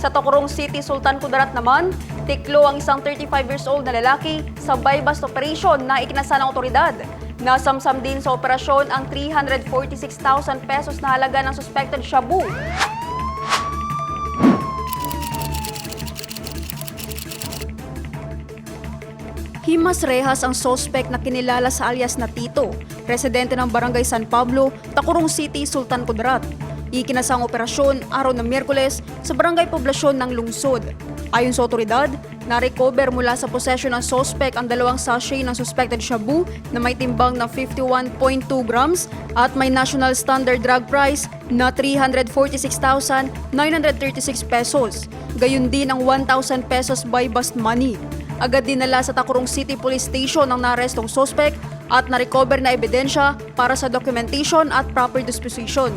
Sa Tocorong City, Sultan Kudarat naman, tiklo ang isang 35 years old na lalaki sa buy-bust operation na ikinasa ng otoridad. Nasamsam din sa operasyon ang 346,000 pesos na halaga ng suspected shabu. Himas Rehas ang sospek na kinilala sa alias na Tito, residente ng Barangay San Pablo, Takurong City, Sultan Kudarat. Ikinasa ang operasyon araw ng Miyerkules sa barangay poblasyon ng lungsod. Ayon sa otoridad, na-recover mula sa possession ng sospek ang dalawang sachet ng suspected shabu na may timbang na 51.2 grams at may national standard drug price na 346,936 pesos. Gayun din ang 1,000 pesos by bust money. Agad dinala sa Takurong City Police Station ang narestong sospek at na-recover na ebidensya para sa documentation at proper disposition.